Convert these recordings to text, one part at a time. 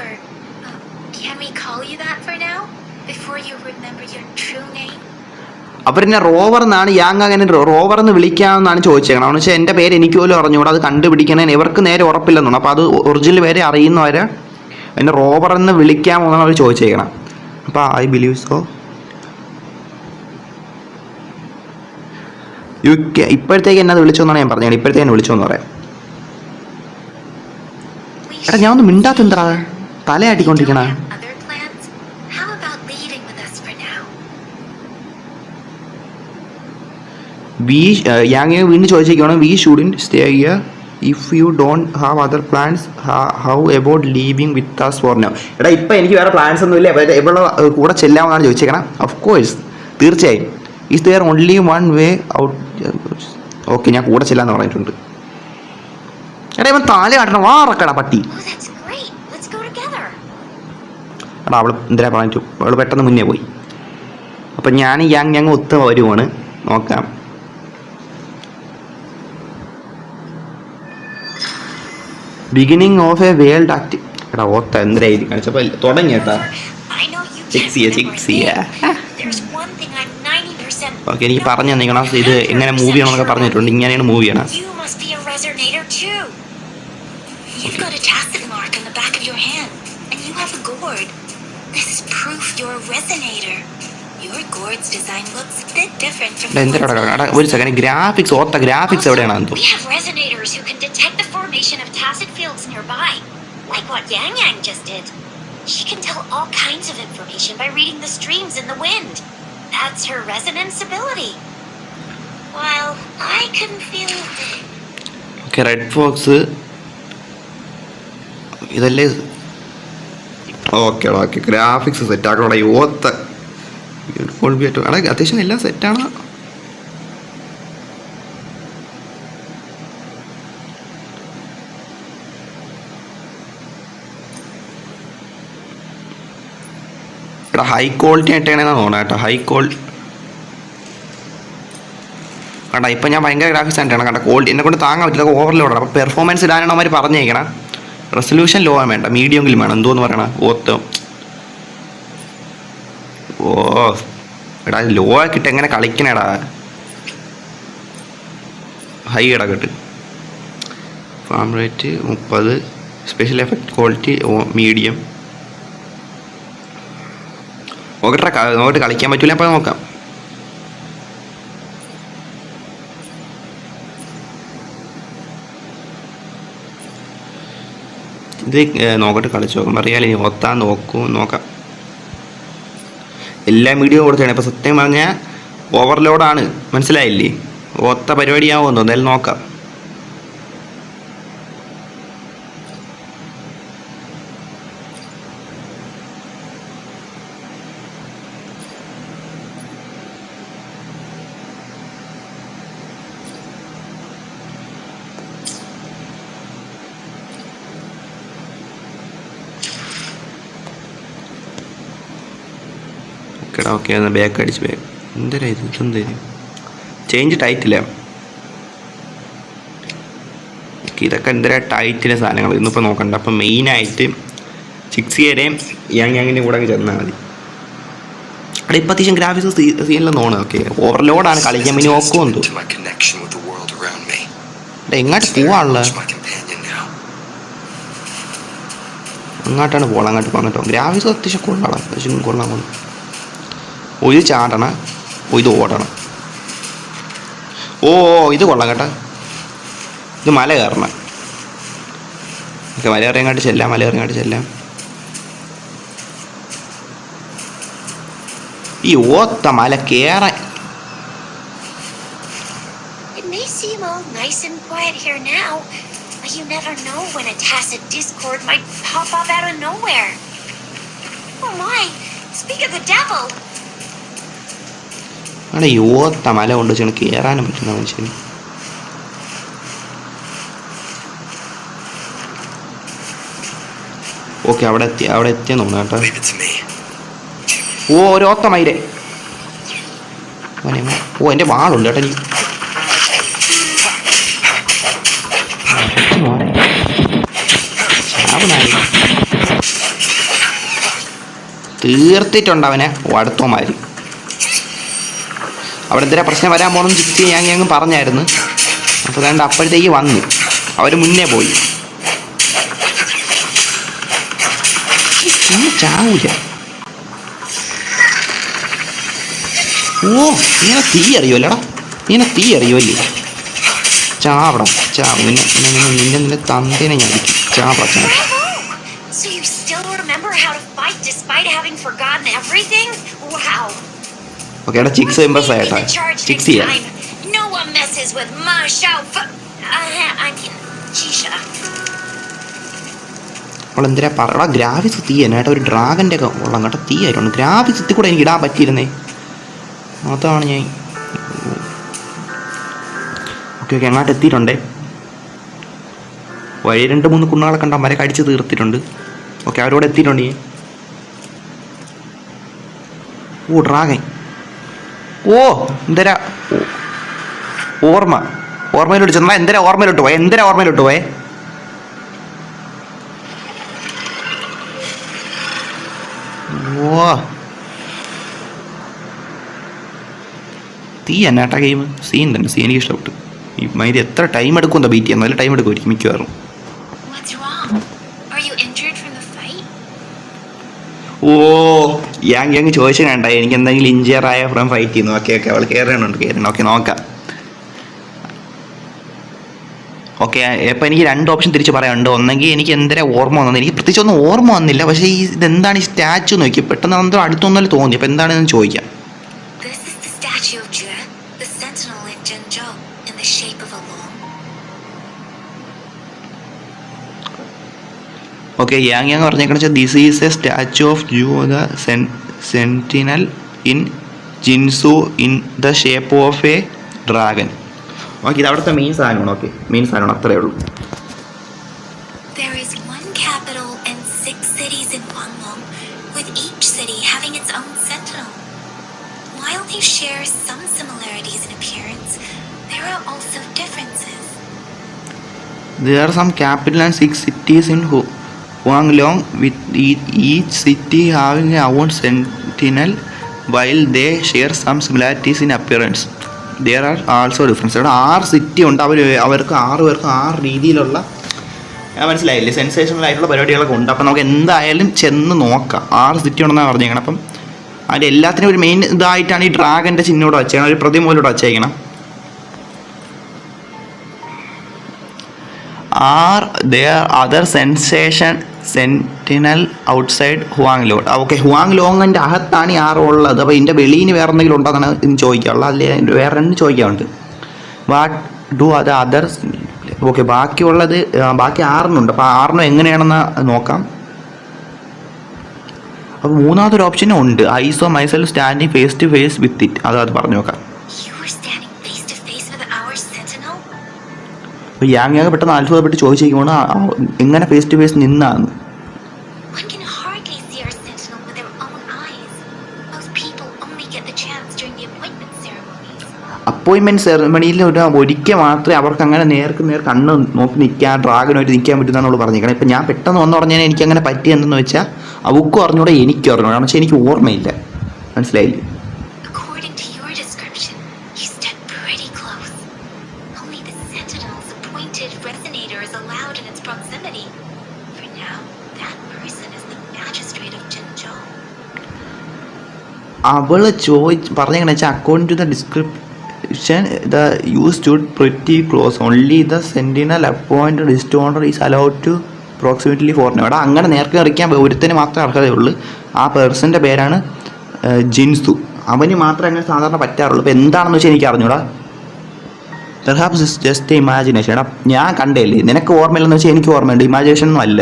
Rover. Uh, can we call you that for now? Before you remember your true name? അവരെന്നെ Rover എന്നാണ് Yang അങ്ങനെ Rover എന്ന് വിളിക്കാമെന്നാണ് ചോദിച്ചേക്കണം എന്ന് വെച്ചാൽ എന്റെ പേര് എനിക്ക് പോലും അറിഞ്ഞുകൂടാ. അത് കണ്ടുപിടിക്കണേന് ഇവർക്ക് നേരെ ഉറപ്പില്ലെന്നാണ്. അപ്പോൾ അത് ഒറിജിനൽ പേര് അറിയുന്നവരെ എന്നെ റോവർ എന്ന് വിളിക്കാമോ എന്നാണ് അവർ ചോദിച്ചേക്കണം. അപ്പോൾ I believe so. U K ഇപ്പോഴത്തേക്ക് എന്നെ അത് വിളിച്ചോന്നാണ് ഞാൻ പറഞ്ഞത്. ഇപ്പോഴത്തേക്ക് എന്നെ വിളിച്ചോന്ന് പറയാം. എടാ ഞാൻ ഒന്ന് മിണ്ടാത്ത എന്താ Don't തലയാട്ടിക്കൊണ്ടിരിക്കണ? വി യാങ് വീണ്ടും ചോദിച്ചേക്കാണ് we shouldn't stay here if you don't have other plans how about leaving with us for now എടാ ഇപ്പം എനിക്ക് വേറെ പ്ലാൻസ് ഒന്നും ഇല്ല. എവിടെ കൂടെ ചെല്ലാമെന്നാണ് ചോദിച്ചേക്കണം. ഓഫ് കോഴ്സ് തീർച്ചയായും. Is there only one way out okay ഞാൻ കൂടെ ചെല്ലാന്ന് പറഞ്ഞിട്ടുണ്ട്. എടാ ഇവൻ താലേ കാട്ടണം വാറക്കടാ പട്ടി. എടാ അവൾ എന്തിനാ പറഞ്ഞു അവൾ പെട്ടെന്ന് മുന്നേ പോയി. അപ്പം ഞാൻ യാങ് ഞങ്ങൾ ഒത്ത് വരുവാണ്. നോക്കാം. ബിഗിനിങ് ഓഫ് എ വേൾഡ് ആക്ടി എടാ ഓത്ത എന്തിനായി കാണിച്ചപ്പോൾ തുടങ്ങി കേട്ടാ. I know you Six can't year, remember six my year. name. There's one thing I'm 90% okay എനിക്ക് പറഞ്ഞു തന്നിക്കണം ഇത് എങ്ങനെ മൂവിയാണെന്നൊക്കെ പറഞ്ഞിട്ടുണ്ട്. ഇങ്ങനെയാണ് മൂവിയാണ് too. You've got a tacit mark on the back of your hand, and you have a gourd. This is proof you're a resonator. Your gourd's design looks a bit different from എടാ the എന്തിനാ ones എടാ ഒരു second graphics ഓത്ത graphics Also, എവിടെയാണ് എന്തോ We have resonators who can detect the formation of tacit fields nearby, like what Yang Yang just did. She can tell all kinds of information by reading the streams in the wind. That's her resonance ability. While I can feel okay red fox ഇതല്ലേ okay okay graphics set ആക്കണോടാ ഈ ഏറ്റവും എടാ അത്യാവശ്യം എല്ലാം സെറ്റാണ് എടാ high quality ആയിട്ടാണെന്ന് തോന്നുന്നത് കേട്ടോ. ഹൈ ക്വാളിറ്റി കണ്ട ഇപ്പം ഞാൻ ഭയങ്കര ഗ്രാഫിക്സ് ആയിട്ടാണ് കണ്ട ക്വാളിറ്റി എന്നെ കൊണ്ട് താങ്ങാൻ പറ്റില്ല. ഓവർലോഡാണ് അപ്പോൾ പെർഫോമൻസ് ഇടാനാണ് അവർ പറഞ്ഞേക്കണം. റെസൊല്യൂഷൻ ലോ വേണ്ട. മീഡിയമെങ്കിലും വേണം. എന്തോന്ന് പറയണ? ഓത്ത് ഓ എടാ ലോ ആക്കിട്ട് എങ്ങനെ കളിക്കണേടാ? ഹൈ ഇടക്കിട്ട് ഫാം റേറ്റ് മുപ്പത്. സ്പെഷ്യൽ എഫക്ട് ക്വാളിറ്റി മീഡിയം നോക്കട്ടെ നോക്കിട്ട് കളിക്കാൻ പറ്റൂല അപ്പോൾ നോക്കാം. ഇത് നോക്കട്ട് കളിച്ച് നോക്കാം. അറിയാലോ ഇനി ഒത്താൻ നോക്കും നോക്കാം. എല്ലാ വീഡിയോ കൊടുത്താണ് ഇപ്പോൾ സത്യം പറഞ്ഞാൽ ഓവർലോഡാണ് മനസ്സിലായില്ലേ? ഒത്ത പരിപാടിയാവുമെന്നോ എന്തായാലും നോക്കാം. ഓക്കെടാ ഓക്കെ എന്നാൽ ബാക്ക് അടിച്ച് ബാക്ക് എന്തരാ ഇത്? ഇതെന്തരും ചേഞ്ച് ടൈറ്റില്ല ഇതൊക്കെ എന്തരാ ടൈറ്റിലെ സാധനങ്ങൾ? ഇന്നിപ്പോൾ നോക്കണ്ട. അപ്പം മെയിനായിട്ട് സിക്സ് ഇയറേയും യങ് യങ്ങിന്റെ കൂടെ ചെന്നാൽ മതി. അവിടെ ഇപ്പം അത്യാവശ്യം ഗ്രാഫിക്സ് സീനിലും നോണ് ഓക്കെ ഓവർലോഡാണ് കളിക്കാൻ. പിന്നെ ഓക്കോ എന്തോ എങ്ങോട്ട് now. അങ്ങോട്ടാണ് പോകണം അങ്ങോട്ട് പോകാൻ കേട്ടോ ഗ്രാഫിക്സ് അത്യാവശ്യം കൊള്ളാം. അത്യാവശ്യം കൊള്ളാം. കൊണ്ട് ഒരു ചാടണം ഇത് ഓടണം. ഓ ഓ ഇത് കൊള്ളാം കേട്ടോ. ഇത് മല കയറണം. ഓക്കെ മല കയറിയങ്ങാട്ട് ചെല്ലാം മല കയറിയങ്ങാട്ട് ചെല്ലാം. ഈ ഓത്ത മല കേറ Speak of the devil. അവിടെ യോത്ത മല കൊണ്ട് വെച്ചാണ് കയറാനും പറ്റുന്ന മനുഷ്യന്. ഓക്കെ അവിടെ എത്തി അവിടെ എത്തിയെന്ന് തോന്നുന്നു കേട്ടോ. ഓ ഒരോത്ത മൈരെ. ഓ എന്റെ വാളുണ്ട് കേട്ടോ നീ. തീർത്തിട്ടുണ്ട് അവനെ അടുത്തോമാർ അവിടെ എന്തിനാ പ്രശ്നം വരാൻ പോകണം ചിക്സി ഞാൻ ഞങ്ങൾ പറഞ്ഞായിരുന്നു. അപ്പോൾ രണ്ട് അപ്പോഴത്തേക്ക് വന്നു. അവർ മുന്നേ പോയി. ചാവൂല. ഓ ഇങ്ങനെ തീ അറിയുമല്ലടാ ഇങ്ങനെ തീ അറിയുമല്ലേ ചാവടം ചാവ് നിന്നെ നിന്നെ നിന്നെ നിന്നെ തന്തേനെ ഞാൻ അടിക്കും ചാവട ചാവ So you still remember how to fight despite having forgotten everything? Wow. Okay എടാ ചിക്സ് me ആയിട്ടാ ചിക്സ് ചെയ്യാം. അവൾ എന്തിനാ പറയടാ ഗ്രാഫിക്സ് തീ തന്നെ കേട്ടോ ഒരു ഡ്രാഗന്റെ ഒക്കെ ഉള്ളം കേട്ടോ തീ ആയിട്ടുണ്ട്. ഗ്രാഫിക്സ് കൂടെ എനിക്ക് ഇടാൻ പറ്റിയിരുന്നേ. അതാണ് ഞാൻ ഓക്കെ ഓക്കെ അങ്ങോട്ട് എത്തിയിട്ടുണ്ടേ. വഴി രണ്ട് മൂന്ന് കുണ്ണുകളെ കണ്ട മര കടിച്ച് തീർത്തിട്ടുണ്ട്. ഓക്കെ അവരോട് എത്തിയിട്ടുണ്ട് ഞാൻ. ഓ ഡ്രാഗൻ ഓ എന്തരാ? ഓർമ്മ. ഓർമ്മയിലോട്ട് ചെന്നാ. എന്തരാ ഓർമ്മയിലോട്ട് പോയെ? എന്തരാ ഓർമ്മയിലോട്ട് പോയെ? ഓ. തീ എന്നാട്ടാ ഗെയിം സീൻ തന്നെ. സീൻ എനിക്ക് ഇഷ്ടപ്പെട്ടു. ഈ മൈരി എത്ര ടൈം എടുക്കും എന്താ ബീറ്റ് ചെയ്യാൻ നല്ല ടൈം എടുക്കുമായിരിക്കും മിക്കവാറും? ഓ. യാങ് യാങ് ചോദിച്ചു കണ്ട എനിക്ക് എന്തെങ്കിലും ഇഞ്ചിയർ ആയ ഫ്രം ഫൈറ്റ് ചെയ്യുന്നു. ഓക്കെ ഓക്കെ അവൾ കയറണുണ്ട് കയറണം ഓക്കെ നോക്കാം. ഓക്കെ ഇപ്പം എനിക്ക് രണ്ട് ഓപ്ഷൻ തിരിച്ച് പറയാനുണ്ട്. ഒന്നെങ്കിൽ എനിക്ക് എന്തിനാ ഓർമ്മ വന്നത്? എനിക്ക് പ്രത്യേകിച്ച് ഒന്നും ഓർമ്മ വന്നില്ല. പക്ഷേ ഈ ഇതെന്താണ് ഈ സ്റ്റാച്ചു നോക്കി പെട്ടെന്ന് എന്തോ അടുത്തൊന്നല്ലേ തോന്നി. അപ്പോൾ എന്താണെന്ന് ചോദിക്കാം. ഓക്കെ യാങ് യാങ് പറഞ്ഞേക്കണെന്ന് വെച്ചാൽ this is a statue of Ju the sentinel in Jinsu in the shape of a dragon okay ഇത് അവിടുത്തെ മെയിൻ സാധനമാണ് ഓക്കെ മെയിൻ സാധനമാണ് അത്രേ ഉള്ളൂ There is one capital and six cities in Guangdong, with each city having its own sentinel. While they share some similarities in appearance, there are also differences. There are some capital and six cities in Hu- Long with each city having their own sentinel while they share some similarities in appearance. There are also differences. അവിടെ ആറ് city ഉണ്ട്. അവർ അവർക്ക് ആറ് പേർക്ക് ആറ് രീതിയിലുള്ള മനസ്സിലായില്ലേ? Sensational ആയിട്ടുള്ള പരിപാടികളൊക്കെ ഉണ്ട്. അപ്പം നമുക്ക് എന്തായാലും ചെന്ന് നോക്കാം. ആറ് സിറ്റി ഉണ്ടെന്നാണ് പറഞ്ഞേക്കണം അപ്പം അതിന്റെ എല്ലാത്തിനും ഒരു മെയിൻ ഇതായിട്ടാണ് ഈ ഡ്രാഗന്റെ ചിഹ്നം ഇവിടെ വച്ചേക്കണം ഒരു പ്രതിമൂലം ഇവിടെ വച്ചേക്കണം. Are there other sensation sentinel outside Huang Long okay Huang ലോങ്ങിന്റെ അകത്താണ് ഈ ആറ് ഉള്ളത്. അപ്പോൾ ഇതിന്റെ വെളിയിൽ വേറെ എന്തെങ്കിലും ഉണ്ടോന്നാണ് ഇന്ന് ചോദിക്കാനുള്ളത്. അല്ലെ വേറെ രണ്ട് ചോദിക്കാറുണ്ട് വാട്ട് ഡു അത് അതർ ഓക്കെ ബാക്കിയുള്ളത് ബാക്കി ആറിനുണ്ട് അപ്പോൾ ആറിനും എങ്ങനെയാണെന്ന് നോക്കാം. അപ്പോൾ മൂന്നാമതൊരു ഓപ്ഷനും ഉണ്ട്. I saw myself standing face to face with it അത് അത് പറഞ്ഞു നോക്കാം. അപ്പോൾ യാങ് യാങ് പെട്ടെന്ന് അത്ഭുതപ്പെട്ട് ചോദിച്ചിരിക്കുമ്പോൾ എങ്ങനെ ഫേസ് ടു ഫേസ് നിന്നാന്ന്? അപ്പോയിൻമെന്റ്. അപ്പോയിൻമെന്റ് സെറമണിയിൽ ഒരു ഒരിക്കൽ മാത്രമേ അവർക്ക് അങ്ങനെ നേർക്ക് നേർ കണ്ണ് നോക്കി നിൽക്കാൻ ഡ്രാഗനായിട്ട് നിൽക്കാൻ പറ്റുന്നതാണ് അവൾ പറഞ്ഞേക്കണം. ഇപ്പം ഞാൻ പെട്ടെന്ന് വന്നു പറഞ്ഞാൽ എനിക്ക് അങ്ങനെ പറ്റിയെന്തെന്ന് വെച്ചാൽ അവക്കും അറിഞ്ഞൂടെ എനിക്കും അറിഞ്ഞൂടെ കാരണം വെച്ചാൽ എനിക്ക് ഓർമ്മയില്ല. മനസ്സിലായില്ലേ? Resonator is allowed in its proximity. For now, that person is the magistrate of Jinzhou. അവൾ ചോദിച്ച് പറഞ്ഞെങ്ങനെ വെച്ചാൽ according to the description the use to pretty close only the sentinel appoint distoner is allowed to approximately four അവിടെ അങ്ങനെ നേർക്ക് എറിക്കാൻ ഒരുത്തിന് മാത്രമേ അർഹതയുള്ളൂ. ആ പേഴ്സന്റെ പേരാണ് ജിൻസു. അവന് മാത്രമേ അങ്ങനെ സാധാരണ പറ്റാറുള്ളൂ. ഇപ്പോൾ എന്താണെന്ന് വെച്ചാൽ എനിക്ക് അറിഞ്ഞൂടാ. പെർഹാപ്സ് ഇസ് ജസ്റ്റ് ഇമാജിനേഷൻ എടാ ഞാൻ കണ്ടില്ലേ നിനക്ക് ഓർമ്മയില്ലെന്ന് വെച്ചാൽ എനിക്ക് ഓർമ്മയുണ്ട്. ഇമാജിനേഷൻ ഒന്നും അല്ല!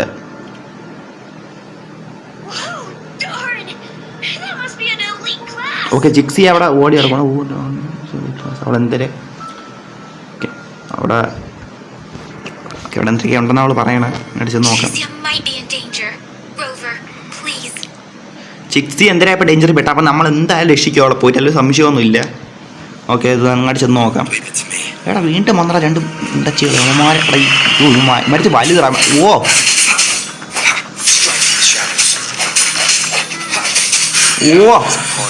ഓക്കെ ജിക്സി അവിടെ ഓടി കിടക്കണം. അവിടെ എന്തേ അവിടെ അവിടെ എന്തൊക്കെയാ ഉണ്ടെന്ന് അവൾ പറയണേ. അടിച്ചു നോക്കാം. ചിക്സി എന്തിനാ ഇപ്പോൾ ഡേഞ്ചറിൽ പെട്ട? അപ്പം നമ്മൾ എന്തായാലും രക്ഷിക്കും അവളെ പോയിട്ട്. അല്ലെങ്കിൽ സംശയമൊന്നുമില്ല. ഓക്കെ ഇത് അങ്ങോട്ട് ചെന്ന് നോക്കാം. എടാ വീണ്ടും വന്നടാ രണ്ട് ഉണ്ടച്ചിമാരെ മരിച്ച് വലു കയറാൻ ഓ. ഓ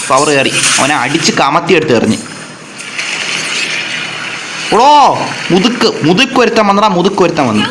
പവർ കയറി. അവനെ അടിച്ച് കമത്തി എടുത്ത് എറിഞ്ഞ്. ഓടോ മുതുക്ക് മുതുക്ക് വരുത്താൻ വന്നടാ മുതുക്ക് വരുത്താൻ വന്നു.